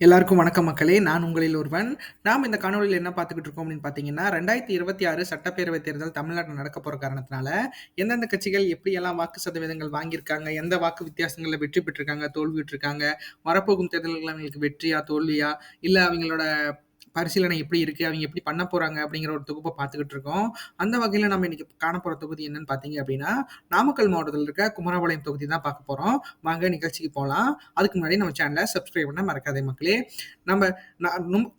எல்லாருக்கும் வணக்கம் மக்களே. நான் உங்களில் ஒருவன். நாம் இந்த காணொலியில் என்ன பார்த்துக்கிட்டு இருக்கோம் அப்படின்னு பார்த்தீங்கன்னா ரெண்டாயிரத்தி இருபத்தி ஆறு சட்டப்பேரவை தேர்தல் தமிழ்நாட்டில் நடக்க போகிற காரணத்தினால எந்தெந்த கட்சிகள் எப்படியெல்லாம் வாக்கு சதவீதங்கள் வாங்கியிருக்காங்க எந்த வாக்கு வித்தியாசங்களில் வெற்றி பெற்றிருக்காங்க தோல்வி விட்டுருக்காங்க வரப்போகும் தேர்தல்கள் அவங்களுக்கு வெற்றியா தோல்வியா இல்லை அவங்களோட பரிசீலனை எப்படி இருக்கு? அவங்க எப்படி பண்ண போறாங்க? அப்படிங்கிற ஒரு தொகுப்பை பார்த்துக்கிட்டு இருக்கோம். அந்த வகையில் நம்ம இன்னைக்கு காண தொகுதி என்னன்னு பார்த்தீங்க அப்படின்னா நாமக்கல் மாவட்டத்தில் இருக்க குமரபாளையம் தொகுதி தான் பார்க்க போறோம். வாங்க நிகழ்ச்சிக்கு போகலாம் அதுக்கு முன்னாடி நம்ம சேனலை சப்ஸ்கிரைப் பண்ண மறக்காதே மக்களே. நம்ம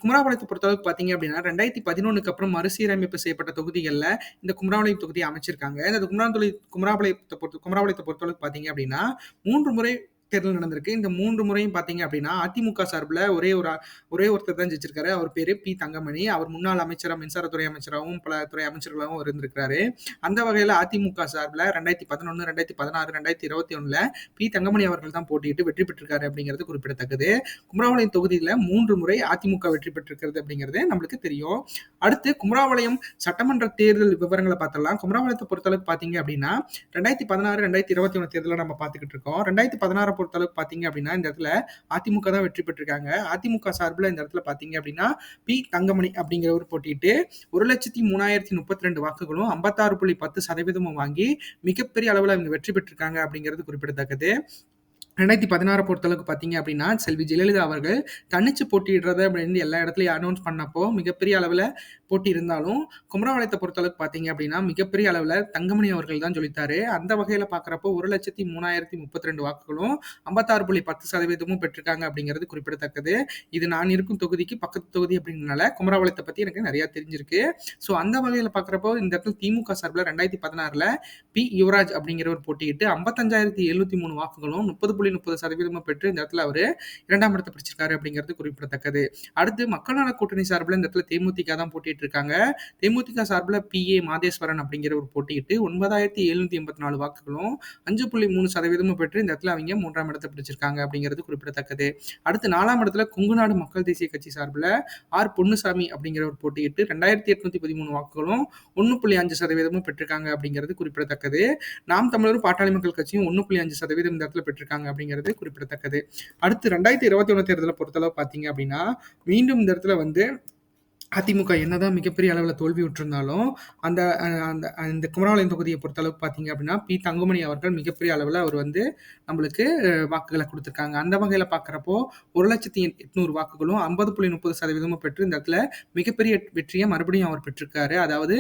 குமராபாளையத்தை பொறுத்தளவுக்கு பார்த்தீங்க அப்படின்னா ரெண்டாயிரத்தி பதினொன்றுக்கு அப்புறம் மறுசீரமைப்பு செய்யப்பட்ட தொகுதிகளில் இந்த குமராபாளையம் தொகுதியை அமைச்சிருக்காங்க. இந்த குமராந்தொழி குமராபாளையத்தை பொறுத்த குமராபாளையத்தை பொறுத்தளவுக்கு பார்த்தீங்க அப்படின்னா மூன்று முறை தேர்தல் நடந்திருக்கு. இந்த மூன்று முறையும் பார்த்தீங்க அப்படின்னா அதிமுக சார்பில் ஒரே ஒரு ஒரே ஒருத்தர் தான் ஜெயிச்சிருக்காரு. அவர் பேர் பி. தங்கமணி. அவர் முன்னாள் அமைச்சராக மின்சாரத்துறை அமைச்சராகவும் பல துறை அமைச்சர்களாகவும் இருந்திருக்கிறாரு. அந்த வகையில் அதிமுக சார்பில் ரெண்டாயிரத்தி பதினொன்று ரெண்டாயிரத்தி பதினாறு ரெண்டாயிரத்தி இருபத்தி ஒன்றில் பி. தங்கமணி அவர்கள் தான் போட்டியிட்டு வெற்றி பெற்றிருக்காரு அப்படிங்கிறது குறிப்பிடத்தக்கது. குமராவளையம் தொகுதியில் மூன்று முறை அதிமுக வெற்றி பெற்றிருக்கிறது அப்படிங்கிறது நம்மளுக்கு தெரியும். அடுத்து குமராவளையம் சட்டமன்ற தேர்தல் விவரங்களை பார்த்தலாம் குமராவளையத்தை பொறுத்தளவுக்கு பார்த்தீங்க அப்படின்னா ரெண்டாயிரத்தி பதினாறு ரெண்டாயிரத்தி இருபத்தி ஒன்று தேர்தலில் நம்ம பார்த்துக்கிட்டு இருக்கோம். ரெண்டாயிரத்தி பதினாறு பொறுத்தளவுக்கு பார்த்தீங்க அப்படின்னா இந்த இடத்துல அதிமுக தான் வெற்றி பெற்றிருக்காங்க. அதிமுக சார்பில் இந்த இடத்துல பார்த்தீங்க அப்படின்னா பி தங்கமணி அப்படிங்கிறவர் போட்டிட்டு ஒரு லட்சத்தி மூணாயிரத்தி முப்பத்தி ரெண்டு வாக்குகளும் ஐம்பத்தாறு புள்ளி பத்து சதவீதமும் வாங்கி மிகப்பெரிய அளவில் அவங்க வெற்றி பெற்றிருக்காங்க அப்படிங்கிறது குறிப்பிடத்தக்கது. ரெண்டாயிரத்தி பதினாறு பொறுத்தளவுக்கு பார்த்தீங்க அப்படின்னா செல்வி ஜெயலலிதா அவர்கள் தனிச்சு போட்டியிடுறது அப்படின்னு எல்லா இடத்துலையும் அனௌன்ஸ் பண்ணப்போ மிகப்பெரிய அளவில் போட்டி இருந்தாலும் குமரவாளையத்தை பொறுத்தளவுக்கு பார்த்தீங்க அப்படின்னா மிகப்பெரிய அளவில் தங்கமணி அவர்கள் தான் சொல்லித்தாரு அந்த வகையில் பார்க்குறப்போ ஒரு லட்சத்தி மூணாயிரத்தி முப்பத்தி ரெண்டு வாக்குகளும் ஐம்பத்தாறு புள்ளி பத்து சதவீதமும் பெற்றிருக்காங்க அப்படிங்கிறது குறிப்பிடத்தக்கது. இது நான் இருக்கும் தொகுதிக்கு பக்கத்து தொகுதி அப்படின்றனால குமரவாளையத்தை பற்றி எனக்கு நிறையா தெரிஞ்சிருக்கு. ஸோ அந்த வகையில் பார்க்குறப்போ இந்த இடத்துல திமுக சார்பில் ரெண்டாயிரத்தி பதினாறில் பி யுவராஜ் அப்படிங்கிற ஒரு போட்டியிட்டு ஐம்பத்தஞ்சாயிரத்தி எழுநூத்தி மூணு வாக்குகளும் முப்பது புள்ளி முப்பது சதவீதமும் பெற்று இந்த இடத்துல அவர் இரண்டாம் இடத்தை பிடிச்சிருக்காரு அப்படிங்கிறது குறிப்பிடத்தக்கது. அடுத்து மக்கள் நல கூட்டணி சார்பில் இந்த இடத்துல தேமுதிக தான் போட்டிட்டு இருக்காங்க. தேமுதிக சார்பில் பி ஏ மாதேஸ்வரன் அப்படிங்கிற ஒரு போட்டியிட்டு ஒன்பதாயிரத்தி எழுநூத்தி எண்பத்தி நாலு வாக்குகளும் அஞ்சு புள்ளி மூணு சதவீதமும் பெற்று இந்த இடத்துல அவங்க மூன்றாம் இடத்தை பிடிச்சிருக்காங்க அப்படிங்கிறது குறிப்பிடத்தக்கது. அடுத்து நாலாம் இடத்துல கொங்குநாடு மக்கள் தேசிய கட்சி சார்பில் ஆர் பொன்னுசாமி அப்படிங்கிறவர் போட்டியிட்டு ரெண்டாயிரத்தி எட்நூத்தி பதிமூணு வாக்குகளும் ஒன்று புள்ளி அஞ்சு சதவீதமும் பெற்றிருக்காங்க அப்படிங்கிறது குறிப்பிடத்தக்கது. நாம் தமிழரும் பாட்டாளி மக்கள் கட்சியும் ஒன்று புள்ளி அஞ்சு சதவீதம் இந்த இடத்துல பெற்றிருக்காங்க அப்படிங்கிறது குறிப்பிடத்தக்கது. அடுத்து ரெண்டாயிரத்தி இருபத்தி ஒன்று தேர்தலை பொறுத்தளவு பார்த்தீங்க அப்படின்னா மீண்டும் இந்த இடத்துல வந்து அதிமுக என்னதான் மிகப்பெரிய அளவில் தோல்வி விட்டிருந்தாலும் அந்த அந்த அந்த குமராலயம் தொகுதியை பொறுத்தளவுக்கு பார்த்தீங்க அப்படின்னா பி. தங்கமணி அவர்கள் மிகப்பெரிய அளவில் அவர் வந்து நம்மளுக்கு வாக்குகளை கொடுத்துருக்காங்க. அந்த வகையில் பார்க்குறப்போ ஒரு லட்சத்தி எட்நூறு வாக்குகளும் ஐம்பது புள்ளி முப்பது சதவீதமும் பெற்று இந்த இடத்துல மிகப்பெரிய வெற்றியை மறுபடியும் அவர் பெற்றிருக்காரு. அதாவது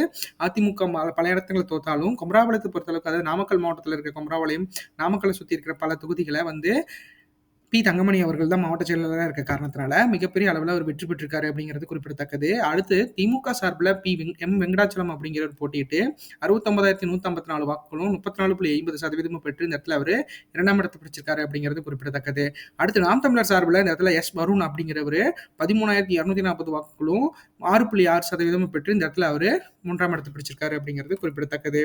அதிமுக பல இடத்துல தோத்தாலும் குமராபாளையத்தை பொறுத்தளவுக்கு அதாவது நாமக்கல் மாவட்டத்தில் இருக்கிற குமராபாளையம் நாமக்கலை சுற்றி இருக்கிற பல தொகுதிகளை வந்து பி. தங்கமணி அவர்கள் தான் மாவட்ட செயலாளராக இருக்க காரணத்தினால மிகப்பெரிய அளவில் அவர் வெற்றி பெற்றிருக்காரு அப்படிங்கிறது குறிப்பிடத்தக்கது. அடுத்து திமுக சார்பில் பி. வெங் எம். வெங்கடாச்சலம் அப்படிங்கிறவர் போட்டியிட்டு அறுபத்தொன்பதாயிரத்தி நூற்றி ஐம்பத்தி நாலு வாக்குகளும் முப்பத்தி நாலு புள்ளி ஐம்பது சதவீதமும் பெற்று இந்த இடத்துல அவர் இரண்டாம் இடத்தை பிடிச்சிருக்காரு அப்படிங்கிறது குறிப்பிடத்தக்கது. அடுத்து நாம் தமிழர் சார்பில் இந்த இடத்துல எஸ். வருண் அப்படிங்கிறவர் பதிமூணாயிரத்தி இரநூத்தி நாற்பது வாக்குகளும் ஆறு புள்ளி ஆறு சதவீதமும் பெற்று இந்த இடத்துல அவர் மூன்றாம் இடத்தை பிடிச்சிருக்காரு அப்படிங்கிறது குறிப்பிடத்தக்கது.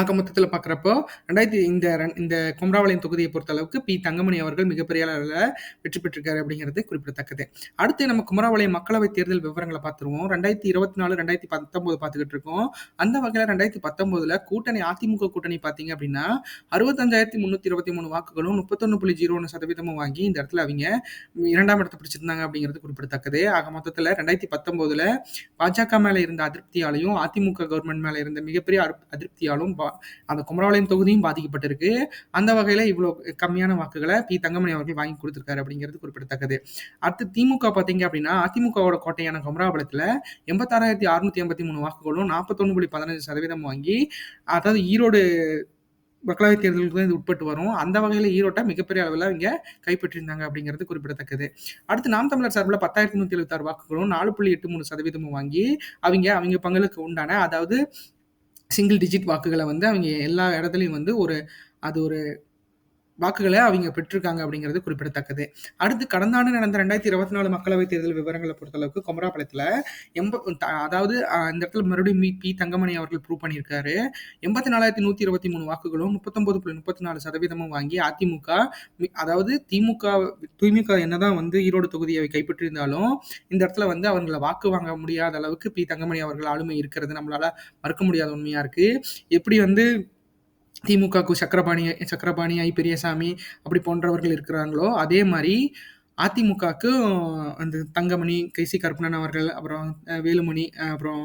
ஆக மொத்தத்தில் பார்க்குறப்போ ரெண்டாயிரத்தி இந்த இந்த கும்ராவளையம் தொகுதியை பொறுத்த அளவுக்கு பி. தங்கமணி அவர்கள் மிகப்பெரிய அளவில் வெற்றி பெற்றிருக்காரு அப்படிங்கிறது குறிப்பிடத்தக்கது. அடுத்து நம்ம குமராவளையம் மக்களவை தேர்தல் விவரங்களை பார்த்துருவோம். ரெண்டாயிரத்தி இருபத்தி நாலு ரெண்டாயிரத்தி பத்தொம்போது பார்த்துக்கிட்டு இருக்கோம். அந்த வகையில் ரெண்டாயிரத்தி பத்தொம்போதில் கூட்டணி அதிமுக கூட்டணி பார்த்தீங்க அப்படின்னா அறுபத்தஞ்சாயிரத்தி முந்நூற்றி இருபத்தி மூணு வாக்குகளும் முப்பத்தொன்று புள்ளி ஜீரோ ஒன்று சதவீதமும் வாங்கி இந்த இடத்துல அவங்க இரண்டாம் இடத்தை பிடிச்சிருந்தாங்க அப்படிங்கிறது குறிப்பிடத்தக்கது. ஆக மொத்தத்தில் ரெண்டாயிரத்தி பத்தொம்போதில் பாஜக மேலே இருந்த அதிருப்தியாலையும் அதிமுக கவர்மெண்ட் மேலே இருந்த மிகப்பெரிய அதிருப்தியாலும் அந்த குமரபாளையம் தொகுதியும் பாதிக்கப்பட்டிருக்கு. அந்த வகையில் இவ்வளோ கம்மியான வாக்குகளை பி. தங்கமணி அவர்கள் வாங்கி கொடுத்துருக்காரு அப்படிங்கிறது குறிப்பிடத்தக்கது. அடுத்து திமுக பார்த்தீங்க அப்படின்னா அதிமுகவோட கோட்டையான குமராபாளையத்துல எண்பத்தாறாயிரத்தி அறுநூத்தி எண்பத்தி மூணு வாக்குகளும் நாற்பத்தொன்னு புள்ளி பதினஞ்சு சதவீதம் வாங்கி அதாவது ஈரோடு மக்களவைத் தேர்தலுக்கு தான் இது உட்பட்டு வரும். அந்த வகையில் ஈரோட்டை மிகப்பெரிய அளவில் இங்கே கைப்பற்றியிருந்தாங்க அப்படிங்கிறது குறிப்பிடத்தக்கது. அடுத்து நாம் தமிழர் சார்பில் பத்தாயிரத்தி நூற்றி எழுபத்தாறு வாக்குகளும் நாலு புள்ளி எட்டு மூணு சதவீதமும் வாங்கி அவங்க அவங்க பங்களுக்கு உண்டான அதாவது சிங்கிள் டிஜிட் வாக்குகளை வந்து அவங்க எல்லா இடத்துலையும் வந்து ஒரு அது ஒரு வாக்குகளை அவங்க பெற்றிருக்காங்க அப்படிங்கிறது குறிப்பிடத்தக்கது. அடுத்து கடந்த ஆண்டு நடந்த ரெண்டாயிரத்தி இருபத்தி நாலு மக்களவைத் தேர்தல் விவரங்களை பொறுத்தளவுக்கு கொமராபாளையத்தில் எம்ப த- அதாவது இந்த இடத்துல மறுபடியும் மீ- பி தங்கமணி அவர்கள் ப்ரூவ் பண்ணியிருக்காரு. எண்பத்தி நாலாயிரத்தி நூற்றி இருபத்தி மூணு வாக்குகளும் முப்பத்தொம்பது புள்ளி முப்பத்தி நாலு சதவீதமும் வாங்கி அதிமுக அதாவது திமுக திமுக என்னதான் வந்து ஈரோடு தொகுதியை கைப்பற்றியிருந்தாலும் இந்த இடத்துல வந்து அவங்கள வாக்கு வாங்க முடியாத அளவுக்கு பி தங்கமணி அவர்கள் ஆளுமை இருக்கிறது நம்மளால மறுக்க முடியாத உண்மையாக இருக்குது எப்படி வந்து திமுகவுக்கு சக்கரபாணி சக்கரபாணி ஐ பெரியசாமி அப்படி போன்றவர்கள் இருக்கிறாங்களோ அதே மாதிரி அதிமுகக்கு அந்த தங்கமணி, கைசி கருப்பணன் அவர்கள், அப்புறம் வேலுமணி, அப்புறம்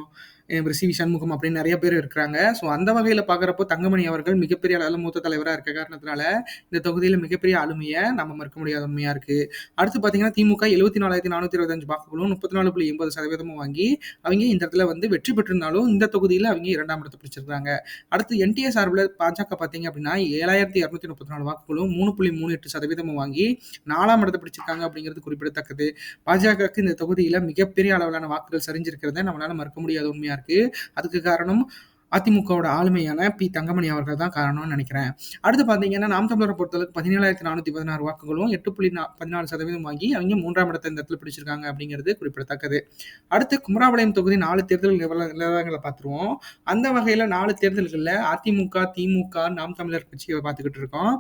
இவரு சண்முகம் அப்படின்னு நிறைய பேர் இருக்கிறாங்க. ஸோ அந்த வகையில் பார்க்குறப்போ தங்கமணி அவர்கள் மிகப்பெரிய அளவில் மூத்த தலைவராக இருக்க காரணத்தினால, இந்த தொகுதியில் மிகப்பெரிய ஆளுமையை நம்ம மறுக்க முடியாத உண்மையாக இருக்குது அடுத்து பார்த்தீங்கன்னா, திமுக 74,425 வாக்குகளும் 34.80% வாங்கி, அவங்க இந்த இடத்துல வந்து வெற்றி பெற்றிருந்தாலும், இந்த தொகுதியில் அவங்க இரண்டாம் இடத்தை பிடிச்சிருக்காங்க. அடுத்து என்டிஏ சார்பில் பாஜக பார்த்தீங்க அப்படின்னா, 7,234 வாக்குகளும் 3.38% வாங்கி நாலாம் இடத்தை பிடிச்சிருக்காங்க அப்படிங்கிறது குறிப்பிடத்தக்கது. பாஜகவுக்கு இந்த தொகுதியில் மிகப்பெரிய அளவிலான வாக்குகள் சரிஞ்சிருக்கிறத நம்மளால மறுக்க முடியாத உண்மையாக இருக்கு. அதுக்கு காரணம் அதிமுகவோட ஆளுமையான பி. தங்கமணி அவர்கள் தான் காரணம்னு நினைக்கிறேன் அடுத்து பார்த்தீங்கன்னா, நாம் தமிழரை பொறுத்தளவுக்கு 17,416 வாக்குகளும் 8.14% வாங்கி அவங்க மூன்றாம் இடத்த இந்த இடத்துல பிடிச்சிருக்காங்க அப்படிங்கிறது குறிப்பிடத்தக்கது. அடுத்து குமராபாளையம் தொகுதி நாலு தேர்தல் நிலவரங்களை பார்த்துருவோம். அந்த வகையில் நாலு தேர்தல்களில் அதிமுக, திமுக, நாம் தமிழர் கட்சியை பார்த்துக்கிட்டு இருக்கோம்.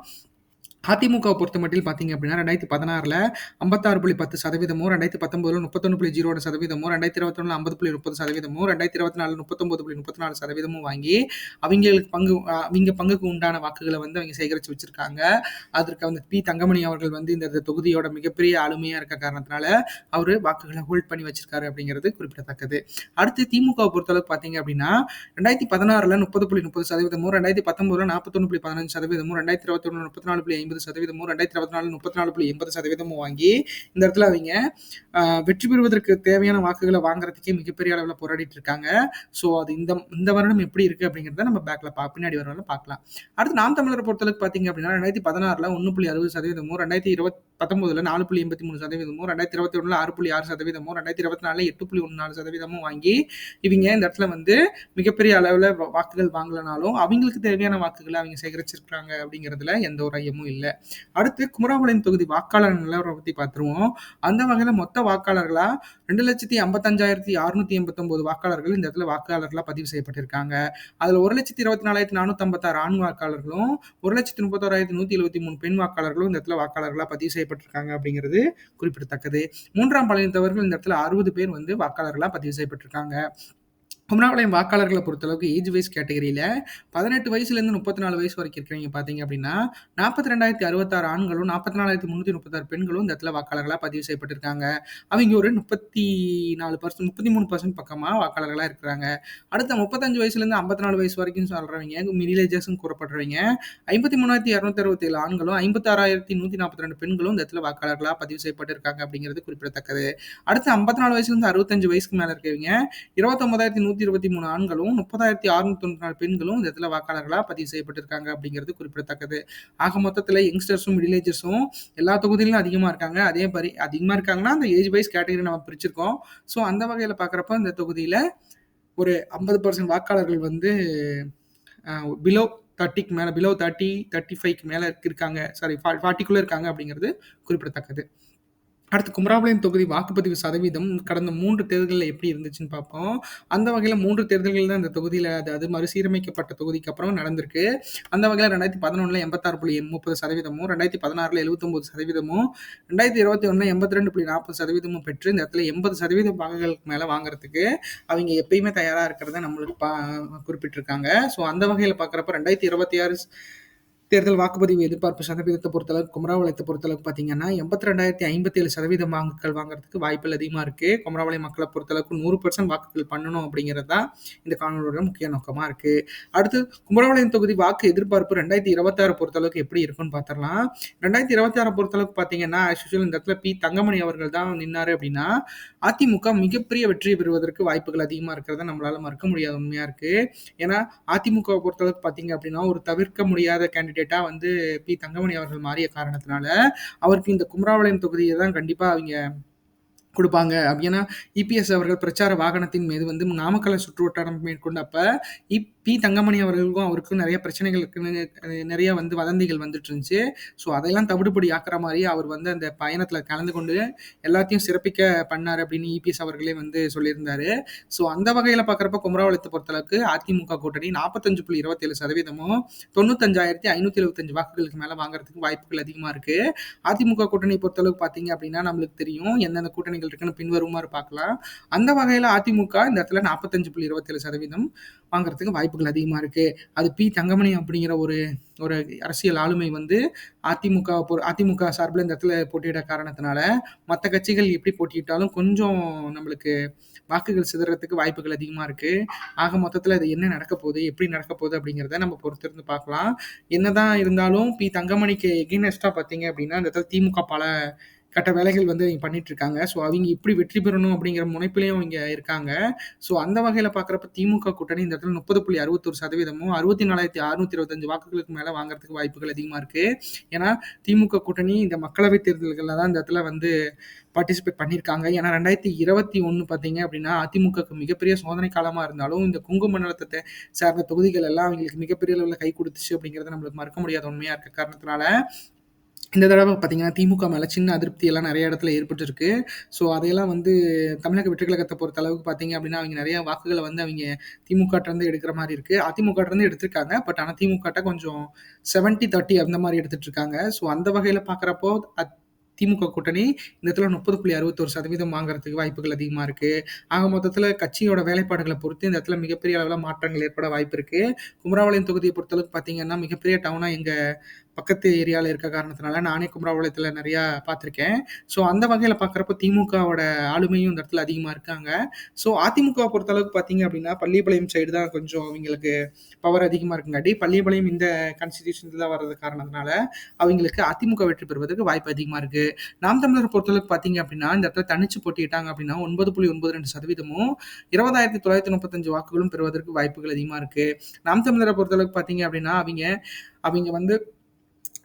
அதிமுகவை பொறுத்த மட்டும் பார்த்தீங்க அப்படின்னா ரெண்டாயிரத்தி பதினாறில் ஐம்பத்தாறு புள்ளி பத்து சதவீதமும் ரெண்டாயிரத்தி பத்தொம்பதில் முப்பத்தொன்று புள்ளி ஜீரோ சதவீதமும் ரெண்டாயிரத்தி இருபத்தொன்னு ஐம்பது புள்ளி முப்பது சதவீதமும் ரெண்டாயிரத்தி இருபத்தி நாலு முப்பத்தொம்பது புள்ளி முப்பத்தி நாலு சதவீதமும் வாங்கி அவங்களுக்கு பங்கு அவங்க பங்குக்கு உண்டான வாக்குகளை வந்து அவங்க சேகரித்து வச்சுருக்காங்க. அதற்கு வந்து பி தங்கமணி அவர்கள் வந்து இந்த தொகுதியோட மிகப்பெரிய ஆளுமையாக இருக்க காரணத்தினால அவர் வாக்குகளை ஹோல்ட் பண்ணி வச்சிருக்காரு அப்படிங்கிறது குறிப்பிடத்தக்கது. அடுத்து திமுகவை பொறுத்தளவுக்கு பார்த்தீங்க அப்படின்னா ரெண்டாயிரத்தி பதினாறில் முப்பது புள்ளி முப்பது சதவீதமும் ரெண்டாயிரத்தி பத்தொம்பதில் நாற்பத்தொன்று புள்ளி பதினஞ்சு சதவீதமும் ரெண்டாயிரத்தி இருபத்தொன்று முப்பத்தி நாலு புள்ளி ஐம்பது சதவீதமும் ரெண்டாயிரத்தி இருபத்தி நாலு முப்பத்தி நாலு புள்ளி எண்பது சதவீதமும் வாங்கி இந்த இடத்துல அவங்க வெற்றி பெறுவதற்கு தேவையான வாக்குகளை வாங்குறதுக்கே மிகப்பெரிய அளவில் போராடிட்டு இருக்காங்க. ஸோ அது இந்த இந்த வருடம் எப்படி இருக்கு அப்படிங்கிறத நம்ம பேக்ல பா பின்னாடி வரலாம் பார்க்கலாம். அடுத்து நாம் தமிழரை பொறுத்தளவுக்கு பார்த்தீங்க அப்படின்னா ரெண்டாயிரத்தி பதினாறுல ஒன்று புள்ளி அறுபது சதவீதமும் ரெண்டாயிரத்தி இருபத்தி பத்தொன்பதுல நாலு புள்ளி எண்பத்தி மூணு சதவீதமும் ரெண்டாயிரத்தி இருபத்தி ஒன்றுல ஆறு புள்ளி ஆறு சதவீதமும் ரெண்டாயிரத்தி இருபத்தி நாலுல எட்டு புள்ளி ஒன்று நாலு சதவீதமும் வாங்கி இவங்க இந்த இடத்துல வந்து மிகப்பெரிய அளவில் வாக்குகள் வாங்கலனாலும் அவங்களுக்கு தேவையான வாக்குகளை அவங்க சேகரிச்சிருக்கிறாங்க அப்படிங்கிறதுல எந்த ஒரு ஐயமும் இல்லை. இல்லை அடுத்து குமராபாளையம் தொகுதி வாக்காளர் நிலவரம் பத்தி பார்த்துருவோம். அந்த வகையில மொத்த வாக்காளர்களா 2,55,689 வாக்காளர்கள் இந்த இடத்துல வாக்காளர்களா பதிவு செய்யப்பட்டிருக்காங்க. அதுல 1,24,456 ஆண் வாக்காளர்களும், 1,31,173 பெண் வாக்காளர்களும் இந்த இடத்துல வாக்காளர்களா பதிவு செய்யப்பட்டிருக்காங்க அப்படிங்கிறது குறிப்பிடத்தக்கது. மூன்றாம் பாளையத்தவர்கள் இந்த இடத்துல 60 பேர் வந்து வாக்காளர்களா பதிவு செய்யப்பட்டிருக்காங்க. குமராபாளையம் வாக்காளர்களை பொறுத்தளவுக்கு ஏஜ் வைஸ் கேட்டகரியில் பதினெட்டு வயசுலேருந்து முப்பத்தி நாலு வயசு வரைக்கும் இருக்கிறவங்க பார்த்தீங்க அப்படின்னா நாற்பத்தி ரெண்டாயிரத்தி அறுபத்தாறு ஆண்களும் நாற்பத்தி நாலாயிரத்தி முந்நூற்றி முப்பத்தாறு பெண்களும் இந்த இடத்துல வாக்காளர்களாக பதிவு செய்யப்பட்டிருக்காங்க. அவங்க ஒரு முப்பத்தி நாலு பர்சன்ட் முப்பத்தி மூணு பர்சன்ட் பக்கமாக வாக்காளர்களாக இருக்கிறாங்க. அடுத்த முப்பத்தஞ்சு வயசுலேருந்து ஐம்பத்தி நாலு வயசு வரைக்கும் சொல்கிறவங்க மினிலேஜர்ஸும் கூறப்படுறவங்க ஐம்பத்தி மூணாயிரத்தி இரநூத்தி அறுபத்தேழு ஆண்களும் ஐம்பத்தாறாயிரத்தி நூற்றி நாற்பத்தி ரெண்டு பெண்களும் இந்த இடத்துல வாக்காளர்களாக பதிவு செய்யப்பட்டிருக்காங்க அப்படிங்கிறது குறிப்பிடத்தக்கது. அடுத்து ஐம்பத்தி நாலு வயசுலேருந்து அறுபத்தஞ்சு வயசுக்கு மேலே இருக்கிறவங்க இருபத்தொம்பதாயிரத்தி நூற்றி 29,123 ஆண்களும், 30,694 பெண்களும் இந்த இடத்துல வாக்காளர்களா பதிவு செய்யப்பட்டிருக்காங்க அப்படிங்கிறது குறிப்பிடத்தக்கது. ஆக மொத்தத்துல யங்ஸ்டர்ஸும், மிடில் ஏஜர்ஸும் எல்லா தொகுதியிலும் அதிகமா இருக்காங்க. அதே மாதிரி அதிகமா இருக்காங்கன்னா, அந்த ஏஜ் வைஸ் கேட்டகரி நம்ம பிரிச்சிருக்கோம். ஸோ அந்த வகையில பார்க்குறப்ப இந்த தொகுதியில ஒரு 50% வாக்காளர்கள் வந்து பிலோ தேர்ட்டிக்கு மேலே பிலோ தேர்ட்டி தேர்ட்டி ஃபைவ்க்கு மேலே இருக்காங்க. சாரி 40க்குள்ள இருக்காங்க அப்படிங்கிறது குறிப்பிடத்தக்கது. அடுத்து குமராபாளையம் தொகுதி வாக்குப்பதிவு சதவீதம் கடந்த மூன்று தேர்தலில் எப்படி இருந்துச்சுன்னு பார்ப்போம். அந்த வகையில் மூன்று தேர்தல்கள் தான் இந்த தொகுதியில் அதாவது அது மறுசீரமைக்கப்பட்ட தொகுதிக்கு அப்புறம் நடந்திருக்கு. அந்த வகையில் ரெண்டாயிரத்தி பதினொன்றில் எண்பத்தாறு புள்ளி முப்பது சதவீதமும் ரெண்டாயிரத்தி பதினாறில் எழுபத்தொம்பது சதவீதமும் ரெண்டாயிரத்தி இருபத்தி ஒன்றில் எண்பத்தி ரெண்டு புள்ளி நாற்பது சதவீதமும் பெற்று இந்த இடத்துல எண்பது சதவீத பாகங்களுக்கு மேலே வாங்குறதுக்கு அவங்க எப்பயுமே தயாராக இருக்கிறத நம்மளுக்கு பா குறிப்பிட்டிருக்காங்க. ஸோ அந்த வகையில் பார்க்குறப்ப ரெண்டாயிரத்தி இருபத்தி ஆறு தேர்தல் வாக்குப்பதிவு எதிர்பார்ப்பு சதவீதத்தை பொறுத்தளவுக்கு குமராவளத்தை பொறுத்தளவுக்கு பார்த்தீங்கன்னா, 82,057% வாக்குகள் வாங்குறதுக்கு வாய்ப்புகள் அதிகமாக இருக்குது குமராவளை மக்களை பொறுத்தளவுக்கு 100% வாக்குகள் பண்ணணும் அப்படிங்கிறது தான் இந்த காணொலியோட முக்கிய நோக்கமாக இருக்குது அடுத்து குமராவளையம் தொகுதி வாக்கு எதிர்பார்ப்பு 2026 பொறுத்தளவுக்கு எப்படி இருக்குன்னு பார்த்துரலாம். 2026 பொறுத்தளவுக்கு பார்த்தீங்கன்னா, ஆக்சுவல் இந்த இடத்துல பி. தங்கமணி அவர்கள் தான் நின்னாரு அப்படின்னா, அதிமுக மிகப்பெரிய வெற்றியை பெறுவதற்கு வாய்ப்புகள் அதிகமாக இருக்கிறத நம்மளால மறுக்க முடியாத உண்மையாக இருக்குது ஏன்னா, அதிமுகவ பொறுத்தளவுக்கு பார்த்தீங்க அப்படின்னா, ஒரு தவிர்க்க முடியாத கேண்டிடேட்டா வந்து பி. தங்கமணி அவர்கள் மாறிய காரணத்தினால, அவருக்கு இந்த குமராபாளையம் தொகுதியை தான் கண்டிப்பா அவங்க கொடுப்பாங்க ஏன்னா, இபிஎஸ் அவர்கள் பிரச்சார வாகனத்தின் மீது வந்து நாமக்கல்ல சுற்றுவட்டாரம் மேற்கொண்டப்ப, இப் பி. தங்கமணி அவர்களுக்கும் அவருக்கும் நிறைய பிரச்சனைகள் இருக்குன்னு நிறைய வந்து வதந்திகள் வந்துட்டு இருந்துச்சு. ஸோ அதையெல்லாம் தவிடுபடி ஆக்குற மாதிரி அவர் வந்து அந்த பயணத்தில் கலந்து கொண்டு எல்லாத்தையும் சிறப்பிக்க பண்ணார் அப்படின்னு இபிஎஸ் அவர்களே வந்து சொல்லியிருந்தாரு. ஸோ அந்த வகையில் பார்க்குறப்ப குமராவளத்தை பொறுத்தளவுக்கு அதிமுக கூட்டணி நாற்பத்தஞ்சு புள்ளி இருபத்தேழு சதவீதமும் தொண்ணூத்தஞ்சாயிரத்தி ஐநூற்றி எழுபத்தஞ்சு வாக்குகளுக்கு மேலே வாங்குறதுக்கு வாய்ப்புகள் அதிகமாக இருக்கு. அதிமுக கூட்டணி பொறுத்தளவுக்கு பார்த்தீங்க அப்படின்னா, நம்மளுக்கு தெரியும் எந்தெந்த கூட்டணிகள் இருக்குன்னு பின்வருமாறு பார்க்கலாம். அந்த வகையில் அதிமுக இந்த இடத்துல 45.27% வாங்குறதுக்கு வாய்ப்பு வாய்ப்புகள் அதிகமாக இருக்குது அது பி தங்கமணி அப்படிங்கிற ஒரு ஒரு அரசியல் ஆளுமை வந்து அதிமுக அதிமுக சார்பில் இந்த இடத்துல போட்டியிட காரணத்தினால மற்ற கட்சிகள் எப்படி போட்டியிட்டாலும் கொஞ்சம் நம்மளுக்கு வாக்குகள் சிதறத்துக்கு வாய்ப்புகள் அதிகமாக இருக்குது ஆக மொத்தத்தில் இது என்ன நடக்க போகுது எப்படி நடக்க போகுது அப்படிங்கிறத நம்ம பொறுத்திருந்து பார்க்கலாம். என்னதான் இருந்தாலும் பி தங்கமணிக்கு எகெயினஸ்டாக பார்த்தீங்க அப்படின்னா இந்த இடத்துல திமுக பல கட்ட வேலைகள் வந்து அவங்க பண்ணிட்டு இருக்காங்க ஸோ அவங்க இப்படி வெற்றி பெறணும் அப்படிங்கிற முனைப்பிலையும் அவங்க இருக்காங்க. ஸோ அந்த வகையில் பார்க்குறப்ப திமுக கூட்டணி இந்த இடத்துல முப்பது புள்ளி அறுபத்தொரு சதவீதமும் அறுபத்தி நாலாயிரத்தி அறுநூத்தி இருபத்தஞ்சு வாக்குகளுக்கு மேலே வாங்குறதுக்கு வாய்ப்புகள் அதிகமாக இருக்கு. ஏன்னா திமுக கூட்டணி இந்த மக்களவைத் தேர்தல்களில் தான் இந்த இடத்துல வந்து பார்ட்டிசிபேட் பண்ணியிருக்காங்க ஏன்னா ரெண்டாயிரத்தி இருபத்தி ஒன்று பார்த்தீங்க அப்படின்னா அதிமுகக்கு மிகப்பெரிய சோதனை காலமாக இருந்தாலும் இந்த குங்கு மண்டலத்தை சார்ந்த தொகுதிகள் எல்லாம் அவங்களுக்கு மிகப்பெரிய அளவில் கை கொடுத்துச்சு அப்படிங்கிறத நம்மளுக்கு மறக்க முடியாத உண்மையாக இருக்க காரணத்தினால இந்த தடவை பார்த்தீங்கன்னா திமுக மேலே சின்ன அதிருப்தி எல்லாம் நிறைய இடத்துல ஏற்பட்டுருக்கு. ஸோ அதையெல்லாம் வந்து தமிழக வெற்றிக்கழகத்தை பொறுத்த அளவுக்கு பார்த்தீங்க அப்படின்னா அவங்க நிறைய வாக்குகளை வந்து அவங்க திமுகட்டிருந்து எடுக்கிற மாதிரி இருக்குது அதிமுகட்டிருந்து எடுத்திருக்காங்க. பட் ஆனால் திமுகட்ட கொஞ்சம் செவன்ட்டி தேர்ட்டி அந்த மாதிரி எடுத்துகிட்டு இருக்காங்க. ஸோ அந்த வகையில் பார்க்குறப்போ திமுக கூட்டணி இந்த இடத்துல முப்பது புள்ளி அறுபத்தொரு சதவீதம் வாங்குறதுக்கு வாய்ப்புகள் அதிகமாக இருக்குது ஆக மொத்தத்தில் கட்சியோட வேலைப்பாடுகளை பொறுத்து இந்த இடத்துல மிகப்பெரிய அளவில் மாற்றங்கள் ஏற்பட வாய்ப்பு இருக்குது குமராபாளையம் தொகுதியை பொறுத்தளவுக்கு பார்த்தீங்கன்னா மிகப்பெரிய டவுனாக எங்கள் பக்கத்து ஏரியாவில் இருக்க காரணத்தினால நானே குமராபாளையத்தில் நிறையா பார்த்துருக்கேன். ஸோ அந்த வகையில் பார்க்குறப்ப திமுகவோட ஆளுமையும் இந்த இடத்துல அதிகமாக இருக்காங்க. ஸோ அதிமுக பொறுத்தளவுக்கு பார்த்தீங்க அப்படின்னா பள்ளிப்பாளையம் சைடு தான் கொஞ்சம் அவங்களுக்கு பவர் அதிகமாக இருக்குங்காட்டி பள்ளிப்பாளையம் இந்த கான்ஸ்டிடியூஷன் தான் வர்றது காரணத்தினால அவங்களுக்கு அதிமுக வெற்றி பெறுவதற்கு வாய்ப்பு அதிகமாக இருக்குது நாம் தமிழர் பொறுத்தளவுக்கு பார்த்தீங்க அப்படின்னா இந்த இடத்துல தனிச்சு போட்டிட்டாங்க அப்படின்னா ஒன்பது புள்ளி ஒன்பது ரெண்டு சதவீதமும் இருபதாயிரத்தி தொள்ளாயிரத்தி முப்பத்தஞ்சு வாக்குகளும் பெறுவதற்கு வாய்ப்புகள் அதிகமாக இருக்குது நாம் தமிழரை பொறுத்தளவுக்கு பார்த்தீங்க அப்படின்னா அவங்க அவங்க வந்து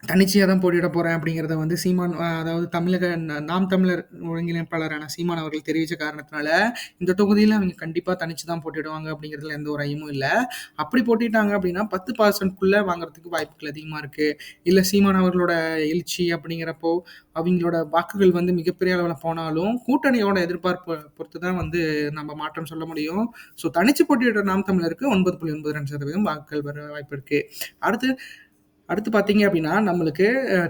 தனிச்சையாக தான் போட்டியிட போகிறேன் அப்படிங்கிறத வந்து சீமான் அதாவது தமிழக நாம் தமிழர் ஒருங்கிணைப்பாளரான சீமான் அவர்கள் தெரிவித்த காரணத்தினால இந்த தொகுதியில் அவங்க கண்டிப்பாக தனிச்சு தான் போட்டிடுவாங்க அப்படிங்கிறதுல எந்த ஒரு ஐயமும் இல்லை. அப்படி போட்டிட்டாங்க அப்படின்னா பத்து பர்சன்ட்குள்ளே வாங்குறதுக்கு வாய்ப்புகள் அதிகமாக இருக்குது இல்லை சீமான் அவர்களோட எழுச்சி அப்படிங்கிறப்போ அவங்களோட வாக்குகள் வந்து மிகப்பெரிய அளவில் போனாலும் கூட்டணியோட எதிர்பார்ப்பு பொறுத்து தான் வந்து நம்ம மாற்றம் சொல்ல முடியும். ஸோ தனிச்சு போட்டியிடுற நாம் தமிழருக்கு ஒன்பது புள்ளி ஒன்பது ரெண்டு சதவீதம் வாக்குகள் வர வாய்ப்பு இருக்குது அடுத்து அடுத்து பார்த்தீங்க அப்படின்னா நம்மளுக்கு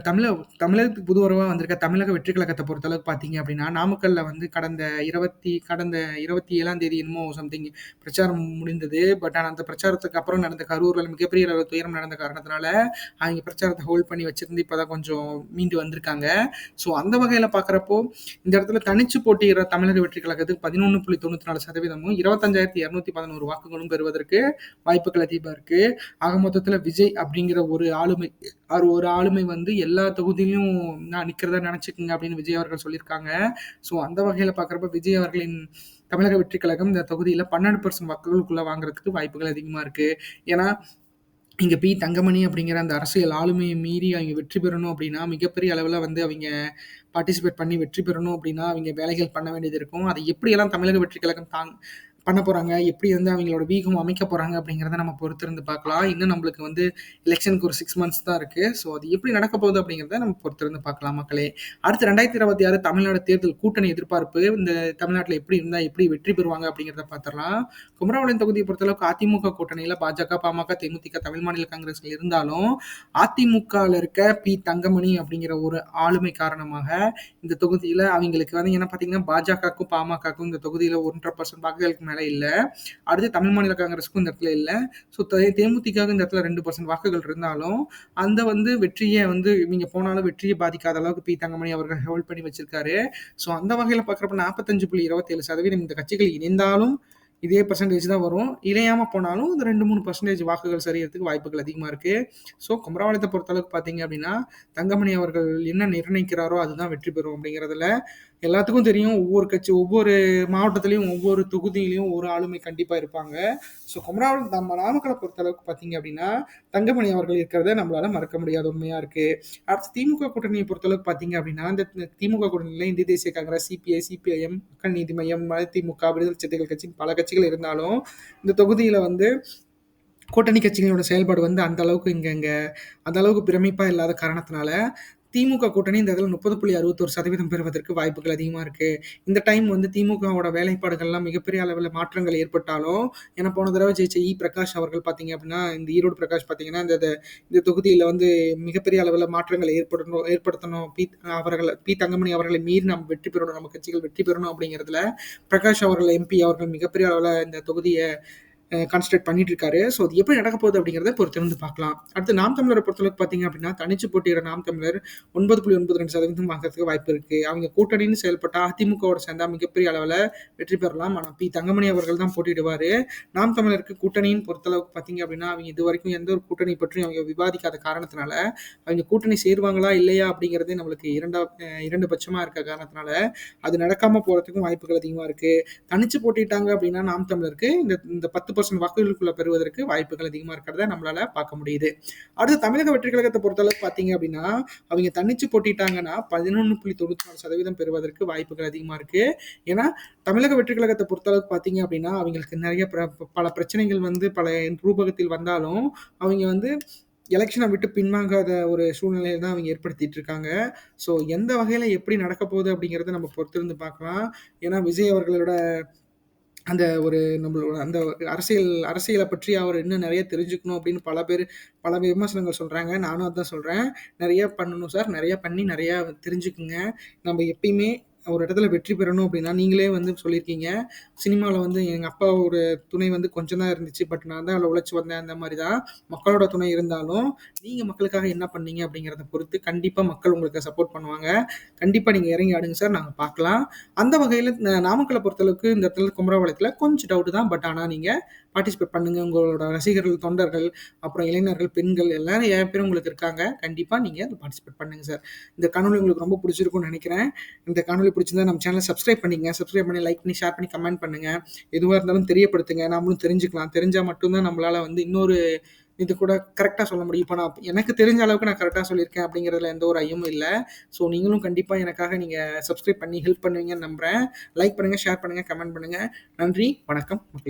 தமிழ தமிழகத்துக்கு புது வந்திருக்க தமிழக வெற்றி கழகத்தை பொறுத்தளவுக்கு பார்த்தீங்க அப்படின்னா நாமக்கல்ல வந்து கடந்த இருபத்தி கடந்த இருபத்தி ஏழாம் தேதி என்னமோ சம்திங் பிரச்சாரம் முடிந்தது. பட் ஆனால் அந்த பிரச்சாரத்துக்கு அப்புறம் நடந்த கரூரில் மிகப்பெரிய அளவு துயரம் நடந்த காரணத்தினால அவங்க பிரச்சாரத்தை ஹோல்ட் பண்ணி வச்சிருந்து இப்போ தான் கொஞ்சம் மீண்டு வந்திருக்காங்க. ஸோ அந்த வகையில் பார்க்குறப்போ இந்த இடத்துல தனிச்சு போட்டியிடுற தமிழக வெற்றி கழகத்துக்கு பதினொன்று புள்ளி தொண்ணூற்றி நாலு சதவீதமும் இருபத்தஞ்சாயிரத்தி இரநூத்தி பதினோரு வாக்குகளும் பெறுவதற்கு வாய்ப்புகள் அதிகமாக இருக்குது ஆக மொத்தத்தில் விஜய் அப்படிங்கிற ஒரு ஆளுமை அவர் ஒரு ஆளுமை வந்து எல்லா தொகுதியிலும் நான் நிற்கிறதா நினச்சிக்கோங்க அப்படின்னு விஜய் அவர்கள் சொல்லியிருக்காங்க. ஸோ அந்த வகையில் பார்க்குறப்ப விஜய் அவர்களின் தமிழக வெற்றி கழகம் இந்த தொகுதியில் பன்னெண்டு பர்சன்ட் மக்களுக்குள்ளே வாங்குறதுக்கு வாய்ப்புகள் அதிகமாக இருக்குது ஏன்னா இங்கே பி தங்கமணி அப்படிங்கிற அந்த அரசியல் ஆளுமையை மீறி அவங்க வெற்றி பெறணும் அப்படின்னா மிகப்பெரிய அளவில் வந்து அவங்க பார்ட்டிசிபேட் பண்ணி வெற்றி பெறணும் அப்படின்னா அவங்க வேலைகள் பண்ண வேண்டியது இருக்கும். அதை எப்படியெல்லாம் தமிழக வெற்றி கழகம் தாங் பண்ண போகிறாங்க எப்படி வந்து அவங்களோட வீகம் அமைக்க போகிறாங்க அப்படிங்கிறத நம்ம பொறுத்திருந்து பார்க்கலாம். இன்னும் நம்மளுக்கு வந்து எலெக்ஷனுக்கு ஒரு சிக்ஸ் மந்த்ஸ் தான் இருக்குது ஸோ அது எப்படி நடக்க போகுது அப்படிங்கிறத நம்ம பொறுத்திருந்து பார்க்கலாம் மக்களே. அடுத்து ரெண்டாயிரத்தி இருபத்தி ஆறு தமிழ்நாடு தேர்தல் கூட்டணி எதிர்பார்ப்பு இந்த தமிழ்நாட்டில் எப்படி இருந்தால் எப்படி வெற்றி பெறுவாங்க அப்படிங்கிறத பார்த்துடலாம். குமரபாளையம் தொகுதியை பொறுத்தளவுக்கு அதிமுக கூட்டணியில் பாஜக பாமக தேமுதிக தமிழ் மாநில காங்கிரஸ்கள் இருந்தாலும் அதிமுகவில் இருக்க பி தங்கமணி அப்படிங்கிற ஒரு ஆளுமை காரணமாக இந்த தொகுதியில் அவங்களுக்கு வந்து என்ன பார்த்தீங்கன்னா பாஜகவுக்கும் பாமகக்கும் இந்த தொகுதியில் ஒன்றரை பர்சன்ட் வாக்குகளுக்கு மேலே இல்லை. அடுத்து தமிழ் மாநில காங்கிரஸுக்கும் இந்த இடத்துல இல்லை. ஸோ தேமுதிகாக இந்த இடத்துல ரெண்டு பர்சன்ட் வாக்குகள் இருந்தாலும் அந்த வந்து வெற்றியை வந்து நீங்கள் போனாலும் வெற்றியை பாதிக்காத அளவுக்கு பி. தங்கமணி அவர்கள் ஹோல்ட் பண்ணி வச்சிருக்காரு. ஸோ அந்த வகையில் பார்க்குறப்ப நாற்பத்தஞ்சு புள்ளி இருபத்தேழு சதவீதம் இந்த கட்சிகள் இணைந்தாலும் இதே பர்சன்டேஜ் தான் வரும். இணையாமல் போனாலும் இந்த ரெண்டு மூணு பர்சன்டேஜ் வாக்குகள் சரியறதுக்கு வாய்ப்புகள் அதிகமாக இருக்குது ஸோ குமரவாளத்தை பொறுத்தளவுக்கு பார்த்தீங்க அப்படின்னா தங்கமணி அவர்கள் என்ன நிர்ணயிக்கிறாரோ அதுதான் வெற்றி பெறும் அப்படிங்கிறதுல எல்லாத்துக்கும் தெரியும். ஒவ்வொரு கட்சி ஒவ்வொரு மாவட்டத்துலேயும் ஒவ்வொரு தொகுதியிலையும் ஒரு ஆளுமை கண்டிப்பாக இருப்பாங்க. ஸோ குமராவளம் நம்ம நாமக்கலை பொறுத்தளவுக்கு பார்த்தீங்க அப்படின்னா தங்கமணி அவர்கள் இருக்கிறத நம்மளால மறக்க முடியாத உண்மையாக இருக்குது அடுத்து திமுக கூட்டணியை பொறுத்தளவுக்கு பார்த்தீங்க அப்படின்னா இந்த திமுக கூட்டணியில் இந்திய தேசிய காங்கிரஸ் சிபிஐ சிபிஐஎம் மக்கள் நீதி மையம் திமுக விடுதலை சிறுத்தைகள் கட்சி பல கட்சிகள் இருந்தாலும் இந்த தொகுதியில் வந்து கூட்டணி கட்சிகளோட செயல்பாடு வந்து அந்த அளவுக்கு இங்கே இங்கே அந்த அளவுக்கு பிரமிப்பாக இல்லாத காரணத்தினால திமுக கூட்டணி இந்த இதில் முப்பது புள்ளி அறுபத்தோரு சதவீதம் பெறுவதற்கு வாய்ப்புகள் அதிகமாக இருக்குது இந்த டைம் வந்து திமுகவோட வேலைப்பாடுகள்லாம் மிகப்பெரிய அளவில் மாற்றங்கள் ஏற்பட்டாலும் ஏன்னா போன தடவை ஜெயிச்ச இ. பிரகாஷ் அவர்கள் பார்த்தீங்க அப்படின்னா இந்த ஈரோடு பிரகாஷ் பார்த்தீங்கன்னா இந்த இந்த தொகுதியில் வந்து மிகப்பெரிய அளவில் மாற்றங்கள் ஏற்படணும் ஏற்படுத்தணும். பி அவர்கள் பி. தங்கமணி அவர்களை மீறி நம்ம வெற்றி பெறணும் நம்ம கட்சிகள் வெற்றி பெறணும் அப்படிங்கிறதுல பிரகாஷ் அவர்கள் எம்பி அவர்கள் மிகப்பெரிய அளவில் இந்த தொகுதியை கான்சன்ட்ரேட் பண்ணிட்டு இருக்காரு ஸோ அது எப்படி நடக்க போகுது அப்படிங்கிறத பொறுத்திருந்து பார்க்கலாம். அடுத்து நாம் தமிழரை பொறுத்தளவுக்கு பார்த்தீங்க அப்படின்னா தனிச்சு போட்டியிட நாம் தமிழர் ஒன்பது புள்ளி ஒன்பது ரெண்டு சதவீதம் வாங்குறதுக்கு வாய்ப்பு இருக்கு. அவங்க கூட்டணின்னு செயல்பட்டா அதிமுகவோட சேர்ந்தா மிகப்பெரிய அளவில் வெற்றி பெறலாம். ஆனால் பி. தங்கமணி அவர்கள் தான் போட்டிடுவார் நாம் தமிழருக்கு கூட்டணின்னு பொறுத்தளவுக்கு பார்த்தீங்க அப்படின்னா அவங்க இது வரைக்கும் எந்த ஒரு கூட்டணி பற்றியும் அவங்க விவாதிக்காத காரணத்தினால அவங்க கூட்டணி சேருவாங்களா இல்லையா அப்படிங்கிறதே நம்மளுக்கு இரண்டா இரண்டு பட்சமாக இருக்க காரணத்தினால அது நடக்காமல் போகிறதுக்கும் வாய்ப்புகள் அதிகமாக இருக்குது தனிச்சு போட்டிட்டாங்க அப்படின்னா நாம் தமிழருக்கு இந்த இந்த பத்து பர்சன்ட் வாக்குகளுக்குள்ள பெறுவதற்கு வாய்ப்புகள் அதிகமாக இருக்கிறத நம்மளால பார்க்க முடியுது. அடுத்து தமிழக வெற்றி கழகத்தை பொறுத்தளவுக்கு பார்த்தீங்க அப்படின்னா அவங்க தன்னிச்சு போட்டிட்டாங்கன்னா பதினொன்று புள்ளி தொண்ணூற்றி நாலு சதவீதம் பெறுவதற்கு வாய்ப்புகள் அதிகமாக இருக்கு. ஏன்னா தமிழக வெற்றி கழகத்தை பொறுத்தளவுக்கு பார்த்தீங்க அப்படின்னா அவங்களுக்கு நிறைய பல பிரச்சனைகள் வந்து பல ரூபகத்தில் வந்தாலும் அவங்க வந்து எலெக்ஷனை விட்டு பின்வாங்காத ஒரு சூழ்நிலையை தான் அவங்க ஏற்படுத்திட்டு இருக்காங்க. ஸோ எந்த வகையில் எப்படி நடக்க போகுது அப்படிங்கிறத நம்ம பொறுத்திருந்து பார்க்கலாம். ஏன்னா விஜய் அவர்களோட அந்த ஒரு நம்மளோட அந்த அரசியல் அரசியலை பற்றி அவர் இன்னும் நிறைய தெரிஞ்சுக்கணும் அப்படின்னு பல பேர் பல விமர்சனங்கள் சொல்கிறாங்க நானும் அதான் சொல்கிறேன் நிறையா பண்ணணும் சார். நிறையா பண்ணி நிறையா தெரிஞ்சுக்குங்க. நம்ம எப்பயுமே ஒரு இடத்துல வெற்றி பெறணும் அப்படின்னா நீங்களே வந்து சொல்லியிருக்கீங்க. சினிமாவில் வந்து எங்கள் அப்பா ஒரு துணை வந்து கொஞ்சம் தான் இருந்துச்சு. பட் நான் தான் அதில் உழைச்சி வந்தேன் அந்த மாதிரி தான் மக்களோட துணை இருந்தாலும் நீங்கள் மக்களுக்காக என்ன பண்ணீங்க அப்படிங்கிறத பொறுத்து கண்டிப்பாக மக்கள் உங்களுக்கு சப்போர்ட் பண்ணுவாங்க. கண்டிப்பாக நீங்கள் இறங்கி ஆடுங்க சார். நாங்கள் பார்க்கலாம். அந்த வகையில் நாமக்கலை பொறுத்தளவுக்கு இந்த இடத்துல குமரபாளையத்தில் கொஞ்சம் டவுட்டு தான். பட் ஆனால் நீங்கள் பார்ட்டிசிபேட் பண்ணுங்கள் உங்களோட ரசிகர்கள் தொண்டர்கள் அப்புறம் இளைஞர்கள் பெண்கள் எல்லாரும் ஏன் பேரும் உங்களுக்கு இருக்காங்க. கண்டிப்பாக நீங்கள் அதை பார்ட்டிசிபேட் பண்ணுங்கள் சார். இந்த காணொலி உங்களுக்கு ரொம்ப பிடிச்சிருக்கும்னு நினைக்கிறேன். இந்த காணொலி பிடிச்சிருந்தா நம்ம சேனலை சப்ஸ்கிரைப் பண்ணிங்க சப்ஸ்கிரைப் பண்ணி லைக் பண்ணி ஷேர் பண்ணி கமெண்ட் பண்ணுங்கள் எதுவாக இருந்தாலும் தெரியப்படுத்துங்க. நம்மளும் தெரிஞ்சுக்கலாம். தெரிஞ்சால் மட்டும்தான் நம்மளால் வந்து இன்னொரு இது கூட கரெக்டாக சொல்ல முடியும். இப்போ நான் எனக்கு தெரிஞ்ச அளவுக்கு நான் கரெக்டாக சொல்லியிருக்கேன் அப்படிங்கிறதுல எந்த ஒரு ஐயமும் இல்லை. ஸோ நீங்களும் கண்டிப்பாக எனக்காக நீங்கள் சப்ஸ்கிரைப் பண்ணி ஹெல்ப் பண்ணுவீங்கன்னு நம்புகிறேன் லைக் பண்ணுங்கள் ஷேர் பண்ணுங்கள் கமெண்ட் பண்ணுங்கள் நன்றி வணக்கம்.